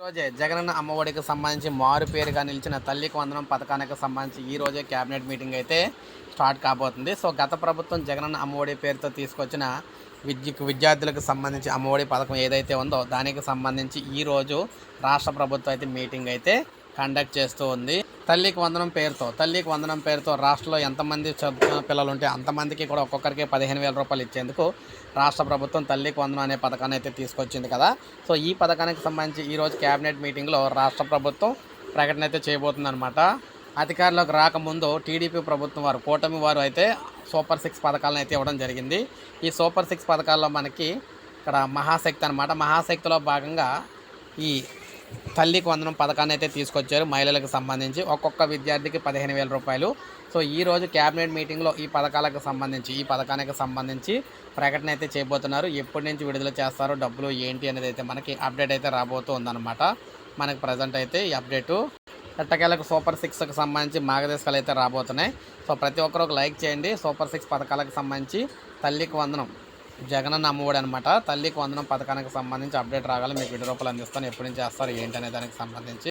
రోజే జగనన్న అమ్మఒడికి సంబంధించి మారు పేరుగా నిలిచిన తల్లికి వందనం పథకానికి సంబంధించి ఈ రోజే మీటింగ్ అయితే స్టార్ట్ కాబోతుంది. సో గత ప్రభుత్వం జగనన్న అమ్మఒడి పేరుతో తీసుకొచ్చిన విద్యకు విద్యార్థులకు సంబంధించి అమ్మఒడి పథకం ఏదైతే ఉందో దానికి సంబంధించి ఈరోజు రాష్ట్ర ప్రభుత్వం అయితే మీటింగ్ అయితే కండక్ట్ చేస్తూ ఉంది. తల్లికి వందనం పేరుతో తల్లికి వందనం పేరుతో రాష్ట్రంలో ఎంతమంది చదువుతున్న పిల్లలు ఉంటే అంతమందికి కూడా ఒక్కొక్కరికి పదిహేను వేల రూపాయలు ఇచ్చేందుకు రాష్ట్ర ప్రభుత్వం తల్లికి వందనం అనే పథకాన్ని అయితే తీసుకొచ్చింది కదా. సో ఈ పథకానికి సంబంధించి ఈరోజు కేబినెట్ మీటింగ్లో రాష్ట్ర ప్రభుత్వం ప్రకటన అయితే చేయబోతుంది అనమాట అధికారంలోకి రాకముందు టీడీపీ ప్రభుత్వం వారు కూటమి వారు అయితే సూపర్ సిక్స్ పథకాలను అయితే ఇవ్వడం జరిగింది. ఈ సూపర్ సిక్స్ పథకాల్లో మనకి ఇక్కడ మహాశక్తి అనమాట మహాశక్తిలో భాగంగా ఈ తల్లికి వందనం పథకాన్ని అయితే తీసుకొచ్చారు మహిళలకు సంబంధించి. ఒక్కొక్క విద్యార్థికి పదిహేను వేల రూపాయలు. సో ఈ రోజు క్యాబినెట్ మీటింగ్లో ఈ పథకాలకు సంబంధించి ఈ పథకానికి సంబంధించి ప్రకటన అయితే చేయబోతున్నారు. ఎప్పటి నుంచి విడుదల చేస్తారో డబ్బులు ఏంటి అనేది అయితే మనకి అప్డేట్ అయితే రాబోతూ ఉందన్నమాట. మనకి ప్రజెంట్ అయితే ఈ అప్డేటు ఎట్టకేలకు సూపర్ సిక్స్కి సంబంధించి మార్గదర్శకాలు అయితే రాబోతున్నాయి. సో ప్రతి ఒక్కరు ఒక లైక్ చేయండి. సూపర్ సిక్స్ పథకాలకు సంబంధించి తల్లికి వందనం జగనన్న అమ్మఒడి అనమాట తల్లికి వందనం పథకానికి సంబంధించి అప్డేట్ రాగాలి మీకు విడి రూపాయలు అందిస్తాను. ఎప్పటి నుంచి చేస్తారు ఏంటి అనే దానికి సంబంధించి